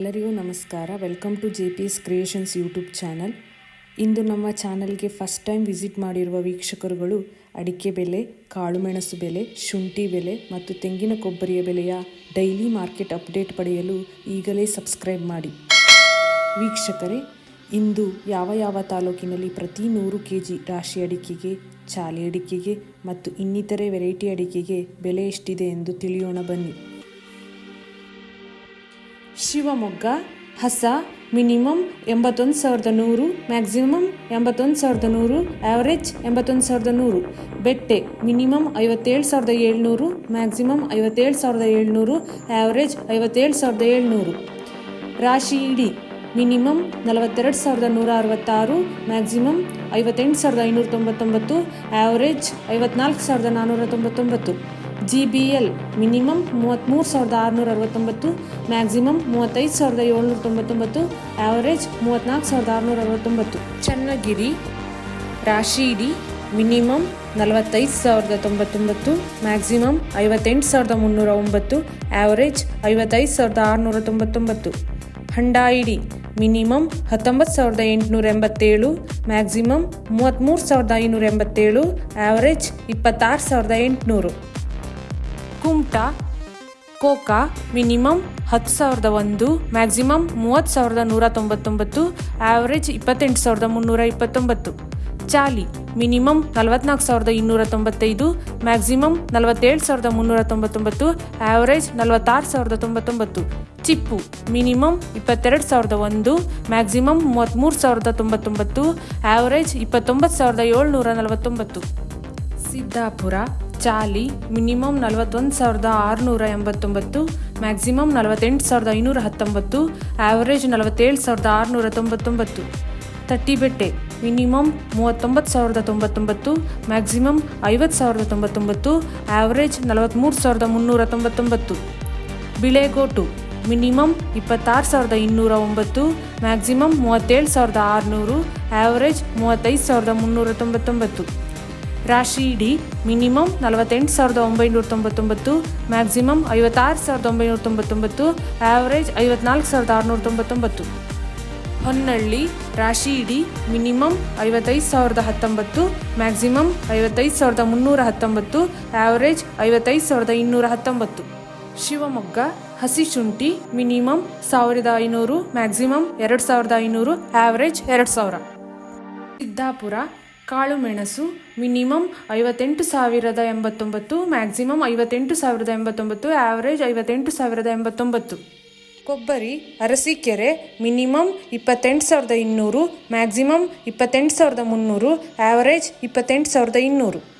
ಎಲ್ಲರಿಗೂ ನಮಸ್ಕಾರ. Welcome to J P S creations YouTube channel ಇಂದು ನಮ್ಮ ಚಾನಲ್ಗೆ ಫಸ್ಟ್ ಟೈಮ್ ವಿಸಿಟ್ ಮಾಡಿರುವ ವೀಕ್ಷಕರುಗಳು ಅಡಿಕೆ ಬೆಲೆ, ಕಾಳುಮೆಣಸು ಬೆಲೆ, ಶುಂಠಿ ಬೆಲೆ ಮತ್ತು ತೆಂಗಿನ ಕೊಬ್ಬರಿಯ ಬೆಲೆಯ ಡೈಲಿ ಮಾರ್ಕೆಟ್ ಅಪ್ಡೇಟ್ ಪಡೆಯಲು ಈಗಲೇ ಸಬ್ಸ್ಕ್ರೈಬ್ ಮಾಡಿ. ವೀಕ್ಷಕರೇ, ಇಂದು ಯಾವ ಯಾವ ತಾಲೂಕಿನಲ್ಲಿ ಪ್ರತಿ ನೂರು ಕೆ ಜಿ ರಾಶಿ ಅಡಿಕೆಗೆ, ಚಾಲಿ ಅಡಿಕೆಗೆ ಮತ್ತು ಇನ್ನಿತರೆ ವೆರೈಟಿ ಅಡಿಕೆಗೆ ಬೆಲೆ ಎಷ್ಟಿದೆ ಎಂದು ತಿಳಿಯೋಣ ಬನ್ನಿ. ಶಿವಮೊಗ್ಗ, ಹಸ, ಮಿನಿಮಮ್ ಎಂಬತ್ತೊಂದು ಸಾವಿರದ ನೂರು, ಮ್ಯಾಕ್ಸಿಮಮ್ ಎಂಬತ್ತೊಂದು ಸಾವಿರದ ನೂರು ಆ್ಯಾವ್ರೇಜ್ ಎಂಬತ್ತೊಂದು ಸಾವಿರದ ನೂರು. ಬೆಟ್ಟೆ, ಮಿನಿಮಮ್ ಐವತ್ತೇಳು ಸಾವಿರದ ಏಳ್ನೂರು, ಮ್ಯಾಕ್ಸಿಮಮ್ ಐವತ್ತೇಳು ಸಾವಿರದ ಏಳ್ನೂರು ಆ್ಯಾವ್ರೇಜ್ ಐವತ್ತೇಳು ಸಾವಿರದ ಏಳ್ನೂರು. ರಾಶಿ ಇಡಿ, ಮಿನಿಮಮ್ ನಲವತ್ತೆರಡು ಸಾವಿರದ ನೂರ ಅರವತ್ತಾರು, ಮ್ಯಾಕ್ಸಿಮಮ್ ಐವತ್ತೆಂಟು ಸಾವಿರದ ಐನೂರ ತೊಂಬತ್ತೊಂಬತ್ತು ಆ್ಯಾವ್ರೇಜ್ ಐವತ್ನಾಲ್ಕು ಸಾವಿರದ ನಾನ್ನೂರ ತೊಂಬತ್ತೊಂಬತ್ತು. ಜಿ ಬಿ ಎಲ್ ಮಿನಿಮಮ್ ಮೂವತ್ತ್ಮೂರು ಸಾವಿರದ ಆರುನೂರ ಅರವತ್ತೊಂಬತ್ತು, ಮ್ಯಾಕ್ಸಿಮಮ್ ಮೂವತ್ತೈದು ಸಾವಿರದ ಏಳ್ನೂರ ತೊಂಬತ್ತೊಂಬತ್ತು ಆ್ಯಾವರೇಜ್ ಮೂವತ್ತ್ನಾಲ್ಕು ಸಾವಿರದ ಆರುನೂರ ಅರವತ್ತೊಂಬತ್ತು. ಚನ್ನಗಿರಿ ರಾಶಿ ಇಡಿ ಮಿನಿಮಮ್ ನಲವತ್ತೈದು ಸಾವಿರದ ತೊಂಬತ್ತೊಂಬತ್ತು, ಮ್ಯಾಕ್ಸಿಮಮ್ ಐವತ್ತೆಂಟು ಸಾವಿರದ ಮುನ್ನೂರ ಒಂಬತ್ತು ಆ್ಯಾವರೇಜ್ ಐವತ್ತೈದು ಸಾವಿರದ ಆರುನೂರ ತೊಂಬತ್ತೊಂಬತ್ತು. ಹಂಡಾಯಿಡಿ, ಮಿನಿಮಮ್ ಹತ್ತೊಂಬತ್ತು ಸಾವಿರದ ಎಂಟುನೂರ ಎಂಬತ್ತೇಳು, ಮ್ಯಾಕ್ಸಿಮಮ್ ಮೂವತ್ತ್ಮೂರು ಸಾವಿರದ ಐನೂರ ಎಂಬತ್ತೇಳು ಆ್ಯಾವರೇಜ್ ಇಪ್ಪತ್ತಾರು ಸಾವಿರದ ಎಂಟುನೂರು. ಕುಮ್ಟಾ, ಕೋಕಾ, ಮಿನಿಮಮ್ ಹತ್ತು ಸಾವಿರದ ಒಂದು, ಮ್ಯಾಕ್ಸಿಮಮ್ ಮೂವತ್ತು ಸಾವಿರದ ನೂರ ತೊಂಬತ್ತೊಂಬತ್ತು ಆ್ಯಾವ್ರೇಜ್ ಇಪ್ಪತ್ತೆಂಟು ಸಾವಿರದ ಮುನ್ನೂರ ಇಪ್ಪತ್ತೊಂಬತ್ತು. ಚಾಲಿ, ಮಿನಿಮಮ್ ನಲವತ್ನಾಲ್ಕು ಸಾವಿರದ ಇನ್ನೂರ ತೊಂಬತ್ತೈದು, ಮ್ಯಾಕ್ಸಿಮಮ್ ನಲವತ್ತೇಳು ಸಾವಿರದ ಮುನ್ನೂರ ತೊಂಬತ್ತೊಂಬತ್ತು ಆ್ಯಾವ್ರೇಜ್ ನಲವತ್ತಾರು ಸಾವಿರದ ತೊಂಬತ್ತೊಂಬತ್ತು. ಚಿಪ್ಪು, ಮಿನಿಮಮ್ ಇಪ್ಪತ್ತೆರಡು ಸಾವಿರದ ಒಂದು, ಮ್ಯಾಕ್ಸಿಮಮ್ ಮೂವತ್ತ್ಮೂರು ಸಾವಿರದ ತೊಂಬತ್ತೊಂಬತ್ತು ಆ್ಯಾವ್ರೇಜ್ ಇಪ್ಪತ್ತೊಂಬತ್ತು ಸಾವಿರದ ಏಳ್ನೂರ ನಲವತ್ತೊಂಬತ್ತು. ಸಿದ್ದಾಪುರ ಚಾಲಿ ಮಿನಿಮಮ್ ನಲವತ್ತೊಂದು ಸಾವಿರದ ಆರುನೂರ ಎಂಬತ್ತೊಂಬತ್ತು, ಮ್ಯಾಕ್ಸಿಮಮ್ ನಲವತ್ತೆಂಟು ಸಾವಿರದ ಐನೂರ ಹತ್ತೊಂಬತ್ತು ಆ್ಯಾವರೇಜ್ ನಲವತ್ತೇಳು ಸಾವಿರದ ಆರುನೂರ ತೊಂಬತ್ತೊಂಬತ್ತು. ತಟ್ಟಿಬೆಟ್ಟೆ ಮಿನಿಮಮ್ ಮೂವತ್ತೊಂಬತ್ತು ಸಾವಿರದ ತೊಂಬತ್ತೊಂಬತ್ತು, ಮ್ಯಾಕ್ಸಿಮಮ್ ಐವತ್ತು ಸಾವಿರದ ತೊಂಬತ್ತೊಂಬತ್ತು ಆ್ಯಾವರೇಜ್ ನಲವತ್ತ್ಮೂರು ಸಾವಿರದ ಮುನ್ನೂರ ತೊಂಬತ್ತೊಂಬತ್ತು. ಬಿಳೆಗೋಟು ಮಿನಿಮಮ್ ಇಪ್ಪತ್ತಾರು ಸಾವಿರದ ಇನ್ನೂರ ಒಂಬತ್ತು, ಮ್ಯಾಕ್ಸಿಮಮ್ ಮೂವತ್ತೇಳು ಸಾವಿರದ ಆರುನೂರು ಆ್ಯಾವರೇಜ್ ಮೂವತ್ತೈದು ಸಾವಿರದ ಮುನ್ನೂರ ತೊಂಬತ್ತೊಂಬತ್ತು. ರಾಶಿ ಇಡಿ ಮಿನಿಮಮ್ ನಲವತ್ತೆಂಟು ಸಾವಿರದ ಒಂಬೈನೂರ ತೊಂಬತ್ತೊಂಬತ್ತು, ಮ್ಯಾಕ್ಸಿಮಮ್ ಐವತ್ತಾರು ಸಾವಿರದ ಒಂಬೈನೂರ ತೊಂಬತ್ತೊಂಬತ್ತು ಆ್ಯಾವ್ರೇಜ್ ಐವತ್ನಾಲ್ಕು ಸಾವಿರದ ಆರುನೂರ ತೊಂಬತ್ತೊಂಬತ್ತು. ಹೊನ್ನಳ್ಳಿ, ರಾಶಿ ಇಡಿ ಮಿನಿಮಮ್ ಐವತ್ತೈದು ಸಾವಿರದ ಹತ್ತೊಂಬತ್ತು, ಮ್ಯಾಕ್ಸಿಮಮ್ ಐವತ್ತೈದು ಸಾವಿರದ ಮುನ್ನೂರ ಹತ್ತೊಂಬತ್ತು ಆ್ಯಾವರೇಜ್ ಐವತ್ತೈದು ಸಾವಿರದ ಇನ್ನೂರ ಹತ್ತೊಂಬತ್ತು. ಶಿವಮೊಗ್ಗ ಹಸಿ ಶುಂಠಿ ಮಿನಿಮಮ್ ಸಾವಿರದ ಐನೂರು, ಮ್ಯಾಕ್ಸಿಮಮ್ ಎರಡು ಸಾವಿರದ ಐನೂರು ಆ್ಯಾವರೇಜ್ ಎರಡು ಸಾವಿರ. ಸಿದ್ದಾಪುರ ಕಾಳು ಮೆಣಸು ಮಿನಿಮಮ್ ಐವತ್ತೆಂಟು ಸಾವಿರದ ಎಂಬತ್ತೊಂಬತ್ತು, ಮ್ಯಾಕ್ಸಿಮಮ್ ಐವತ್ತೆಂಟು ಸಾವಿರದ ಎಂಬತ್ತೊಂಬತ್ತು ಆ್ಯಾವರೇಜ್ ಐವತ್ತೆಂಟು ಸಾವಿರದ ಎಂಬತ್ತೊಂಬತ್ತು. ಕೊಬ್ಬರಿ ಅರಸೀಕೆರೆ ಮಿನಿಮಮ್ ಇಪ್ಪತ್ತೆಂಟು ಸಾವಿರದ ಇನ್ನೂರು, ಮ್ಯಾಕ್ಸಿಮಮ್ ಇಪ್ಪತ್ತೆಂಟು ಸಾವಿರದ ಮುನ್ನೂರು ಆ್ಯಾವರೇಜ್ ಇಪ್ಪತ್ತೆಂಟು ಸಾವಿರದ ಇನ್ನೂರು.